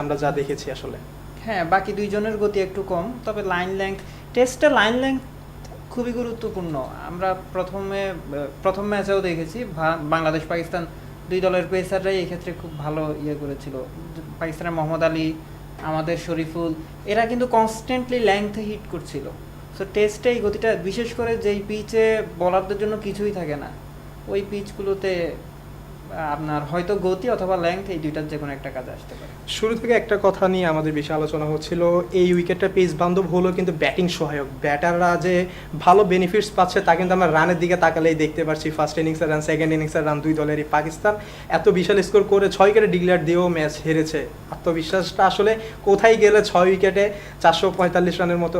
আমরা যা দেখেছি আসলে। হ্যাঁ বাকি দুইজনের গতি একটু কম, তবে লাইন লেংথ টেস্টে লাইন লেংথ খুবই গুরুত্বপূর্ণ। আমরা প্রথমে, প্রথম ম্যাচেও দেখেছি বাংলাদেশ, পাকিস্তান দুই দলের পেসাররাই এই ক্ষেত্রে খুব ভালো ইয়ে করেছিল। পাকিস্তানের মোহাম্মদ আলী, আমাদের শরীফুল, এরা কিন্তু কনস্ট্যান্টলি লেংথে হিট করছিল। সো টেস্টে এই গতিটা, বিশেষ করে যেই পিচে বলারদের জন্য কিছুই থাকে না। ওই পিচগুলোতে আপনার হয়তো গতি অথবা লেংথ এই দুইটার যে কোনো একটা কাজে আসতে পারে। শুরু থেকে একটা কথা নিয়ে আমাদের বেশি আলোচনা হচ্ছিল, এই উইকেটটা পেস বান্ধব হলো কিন্তু ব্যাটিং সহায়ক। ব্যাটাররা যে ভালো বেনিফিটস পাচ্ছে তা কিন্তু আমরা রানের দিকে তাকালেই দেখতে পাচ্ছি ফার্স্ট ইনিংসের রান সেকেন্ড ইনিংসের রান দুই দলেরই পাকিস্তান। এত বিশাল স্কোর করে ছয় উইকেটে ডিক্লেয়ার দিয়েও ম্যাচ হেরেছে। আত্মবিশ্বাসটা আসলে কোথায় গেলে ছয় উইকেটে চারশো পঁয়তাল্লিশ রানের মতো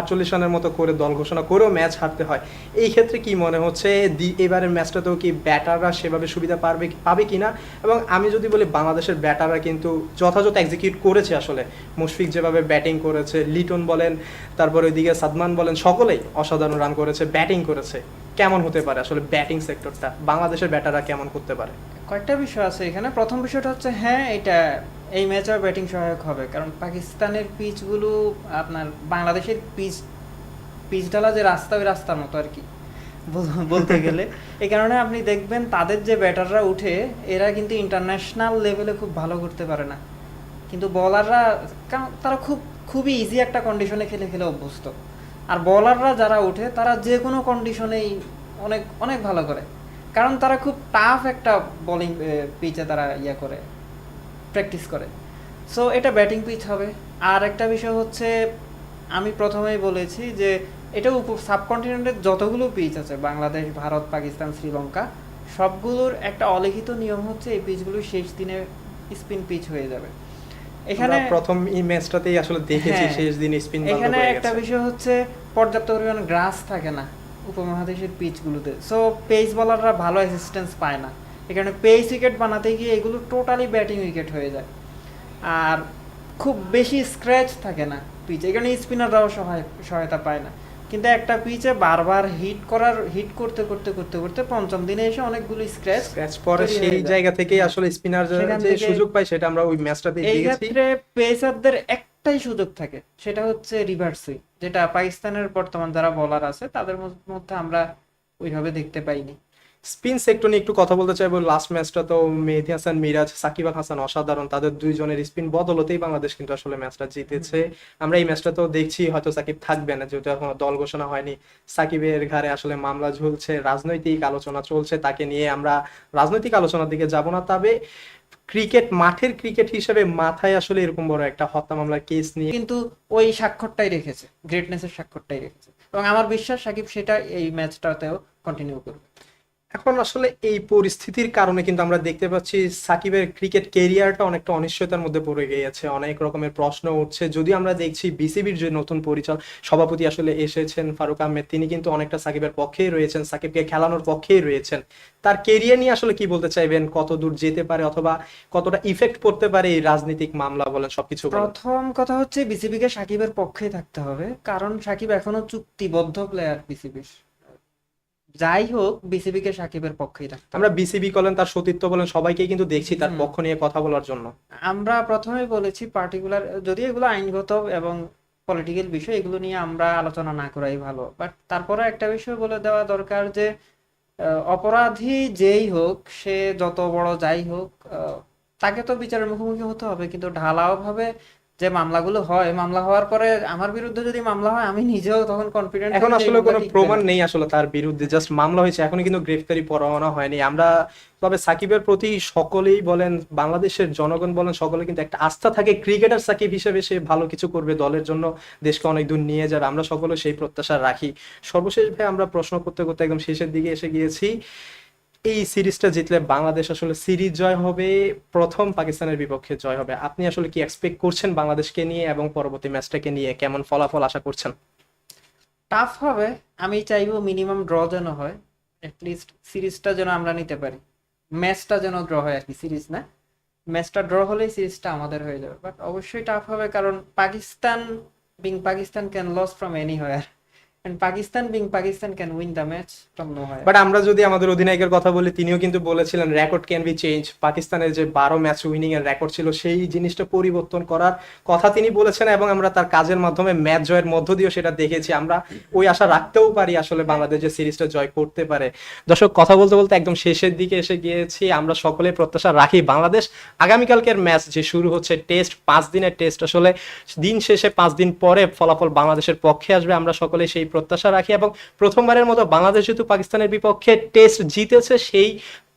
আটচল্লিশ রানের মতো করে দল ঘোষণা করেও ম্যাচ হারতে হয়? এই ক্ষেত্রে কি মনে হচ্ছে? এবারের ম্যাচটাতেও কি ব্যাটাররা সেভাবে সুবিধা পারবে পাবে পাবে কিনা? এবং আমি যদি বলি বাংলাদেশের ব্যাটাররা কিন্তু যথাযথ এক্সিকিউট করেছে আসলে। মুশফিক যেভাবে ব্যাটিং করেছে, লিটন বলেন, তারপরে ওইদিকে সাদমান বলেন, সকলেই অসাধারণ রান করেছে ব্যাটিং করেছে। কেমন হতে পারে আসলে ব্যাটিং সেক্টরটা বাংলাদেশের ব্যাটাররা কেমন করতে পারে? কয়েকটা বিষয় আছে এখানে। প্রথম বিষয়টা হচ্ছে হ্যাঁ এটা এই ম্যাচেও ব্যাটিং সহায়ক হবে। কারণ পাকিস্তানের পিচগুলো আপনার বাংলাদেশের পিচ পিচ ঢালা যে রাস্তা, ওই রাস্তার মতো আর কি। বলতে গেলে। এই কারণে আপনি দেখবেন তাদের যে ব্যাটাররা উঠে, এরা কিন্তু ইন্টারন্যাশনাল লেভেলে খুব ভালো করতে পারে না। কিন্তু বলাররা তারা খুব, খুবই ইজি একটা কন্ডিশনে খেলে খেলে অভ্যস্ত। আর বলাররা যারা ওঠে, তারা যে কোনো কন্ডিশনেই অনেক অনেক ভালো করে। কারণ তারা খুব টাফ একটা বোলিং পিচে তারা ইয়ে করে প্র্যাকটিস করে। সো এটা ব্যাটিং পিচ হবে। আর একটা বিষয় হচ্ছে, আমি প্রথমেই বলেছি যে এটা উপ সাবকন্টিনেন্টের যতগুলো পিচ আছে বাংলাদেশ ভারত পাকিস্তান শ্রীলঙ্কা সবগুলোর একটা অলিখিত নিয়ম হচ্ছে এই পিচগুলো শেষ দিনে স্পিন পিচ হয়ে যাবে। এখানে প্রথম এই ম্যাচটাতেই আসলে দেখেছি হ্যাঁ। শেষ দিন স্পিন এখানে একটা বিষয় হচ্ছে পর্যাপ্ত পরিমাণ গ্রাস থাকে না উপমহাদেশের পিচগুলোতে সো পেস বলাররা ভালো অ্যাসিস্ট্যান্স পায় না। এখানে পেস উইকেট বানাতে গিয়ে এগুলো টোটালি ব্যাটিং উইকেট হয়ে যায়। আর খুব বেশি স্ক্র্যাচ থাকে না পিচ এখানে স্পিনাররাও সহায় সহায়তা পায় না। কিন্তু একটা পিচে বারবার হিট করার হিট করতে করতে করতে করতে পঞ্চম দিনে এসে অনেকগুলো স্ক্র্যাচ স্ক্র্যাচ পরে সেই জায়গা থেকেই আসলে স্পিনার যে সুযোগ পায় সেটা আমরা ওই ম্যাচটাতেই এই দেখেছি ক্ষেত্রে পেসারদের একটাই সুযোগ থাকে সেটা হচ্ছে রিভার্স সুইং যেটা পাকিস্তানের বর্তমান যারা বলার আছে তাদের মধ্যে আমরা ওইভাবে দেখতে পাইনি। স্পিন সেক্টর নিয়ে একটু কথা বলতে চাইব। লাস্ট ম্যাচটা তো মেহেদি হাসান মিরাজ সাকিব আল হাসান অসাধারণ। তাদের দুইজনের স্পিন বদলতেই বাংলাদেশ কিন্তু আসলে ম্যাচটা জিতেছে। আমরা এই ম্যাচটা তো দেখছি হয়তো সাকিব থাকবে না যেহেতু এখনও দল ঘোষণা হয়নি। সাকিবের ঘাড়ে আসলে মামলা ঝুলছে রাজনৈতিক আলোচনা চলছে তাকে নিয়ে আমরা রাজনৈতিক আলোচনার দিকে যাব না। তবে ক্রিকেট মাঠের ক্রিকেট হিসেবে মাথায় আসলে এরকম বড় একটা হত্যা মামলার কেস নিয়ে কিন্তু ওই স্বাক্ষরটাই রেখেছে গ্রেটনেসের স্বাক্ষরটাই রেখেছে। এবং আমার বিশ্বাস সাকিব সেটা এই ম্যাচটাতেও কন্টিনিউ করবে। এখন আসলে এই পরিস্থিতির কারণে কিন্তু আমরা দেখতে পাচ্ছি সাকিবের ক্রিকেট কেরিয়ারটা অনেকটা অনিশ্চয়তার মধ্যে পড়ে গিয়েছে। অনেক রকমের প্রশ্ন উঠছে। যদি আমরা দেখছি বিসিবির যে নতুন পরিচালক, সভাপতি আসলে এসেছেন ফারুক আহমেদ, তিনি কিন্তু অনেকটা সাকিবের পক্ষেই রয়েছেন, সাকিবকে খেলানোর পক্ষেই রয়েছেন। তার কেরিয়ার নিয়ে আসলে কি বলতে চাইবেন? কত দূর যেতে পারে অথবা কতটা ইফেক্ট পড়তে পারে এই রাজনৈতিক মামলা বলেন সবকিছু প্রথম কথা হচ্ছে বিসিবিকে সাকিবের পক্ষেই থাকতে হবে, কারণ সাকিব এখনও চুক্তিবদ্ধ প্লেয়ার বিসিবির। যাই হোক বিসিবিকে সাকিবের পক্ষেই থাকতে আমরা বিসিবি বলেন তার সতীর্থ বলেন সবাইকেই কিন্তু দেখছি তার। পক্ষ নিয়ে কথা বলার জন্য। আমরা প্রথমে বলেছি পার্টিকুলার যদি এগুলো আইনগত এবং পলিটিক্যাল বিষয় এগুলো নিয়ে আমরা আলোচনা না করাই ভালো। বাট তারপরে একটা বিষয় বলে দেওয়া দরকার যে অপরাধী যেই হোক সে যত বড় যাই হোক তাকে তো বিচারের মুখোমুখি হতে হবে। কিন্তু ঢালাও ভাবে যে মামলাগুলো হয় মামলা হওয়ার পরে আমার বিরুদ্ধে যদি মামলা হয় আমি নিজেও তখন কনফিডেন্ট এখন আসলে কোনো প্রমাণ নেই আসলে তার বিরুদ্ধে জাস্ট মামলা হয়েছে এখনও কিন্তু গ্রেফতারি পরোয়ানা হয়নি। আমরা তবে সাকিবের প্রতি সকলেই বলেন বাংলাদেশের জনগণ বলেন সকলে কিন্তু একটা আস্থা থাকে ক্রিকেটার সাকিব হিসেবে সে ভালো কিছু করবে দলের জন্য দেশকে অনেক দূর নিয়ে যাবে আমরা সকলে সেই প্রত্যাশা রাখি। সর্বশেষ ভাই আমরা প্রশ্ন করতে করতে একদম শেষের দিকে এসে গিয়েছি। এই সিরিজটা জিতলে বাংলাদেশ আসলে সিরিজ জয় হবে, প্রথম পাকিস্তানের বিপক্ষে জয় হবে। আপনি আসলে কি এক্সপেক্ট করছেন বাংলাদেশকে নিয়ে এবং পরবর্তী ম্যাচটাকে নিয়ে? কেমন ফলাফল আশা করছেন? টাফ হবে। আমি চাইব মিনিমাম ড্র যেন হয়। লিস্ট সিরিজটা যেন আমরা নিতে পারি। ম্যাচটা যেন ড্র হয় আর কি, সিরিজ না? ম্যাচটা ড্র হলেই সিরিজটা আমাদের হয়ে যাবে। বাট অবশ্যই টাফ হবে কারণ Pakistan being Pakistan can loss from anywhere Pakistan being Pakistan can win the match from nowhere. But আমরা যদি আমাদের অধিনায়কের কথা বলি, তিনিও কিন্তু বলেছিলেন রেকর্ড ক্যান বি চেঞ্জ পাকিস্তানের যে বারো ম্যাচ উইনিং এর রেকর্ড ছিল, সেই জিনিসটা পরিবর্তন করার কথা তিনি বলেছেন এবং আমরা তার কাজের মাধ্যমে ম্যাচ জয়ের মধ্য দিয়েও সেটা দেখেছি। আমরা ওই আশা রাখতেও পারি আসলে বাংলাদেশ যে সিরিজটা জয় করতে পারে। দর্শক, কথা বলতে বলতে একদম শেষের দিকে এসে গিয়েছি। আমরা সকলে প্রত্যাশা রাখি বাংলাদেশ আগামীকালকের ম্যাচ যে শুরু হচ্ছে টেস্ট পাঁচ দিনের টেস্ট আসলে দিন শেষে পাঁচ দিন পরে ফলাফল বাংলাদেশের পক্ষে আসবে। আমরা সকলে সেই প্রত্যাশা রাখি এবং প্রথমবারের মতো বাংলাদেশ যেহেতু পাকিস্তানের বিপক্ষে টেস্ট জিতেছে সেই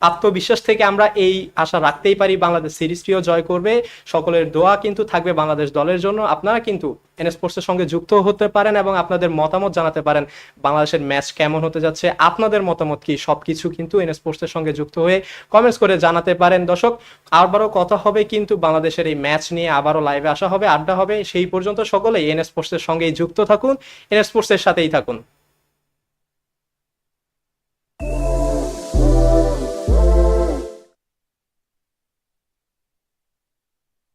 আত্মবিশ্বাস থেকে আমরা এই আশা রাখতেই পারি বাংলাদেশ সিরিজটিও জয় করবে। সকলের দোয়া কিন্তু থাকবে বাংলাদেশ দলের জন্য। আপনারা কিন্তু এন স্পোর্টসের সঙ্গে যুক্ত হতে পারেন এবং আপনাদের মতামত জানাতে পারেন বাংলাদেশের ম্যাচ কেমন হতে যাচ্ছে, আপনাদের মতামত কি? সবকিছু কিন্তু এন স্পোর্টসের সঙ্গে যুক্ত হয়ে কমেন্টস করে জানাতে পারেন। দর্শক, আবারও কথা হবে কিন্তু বাংলাদেশের এই ম্যাচ নিয়ে আবারও লাইভে আসা হবে, আড্ডা হবে। সেই পর্যন্ত সকলেই এন স্পোর্টসের সঙ্গেই যুক্ত থাকুন। এন স্পোর্টসের সাথেই থাকুন।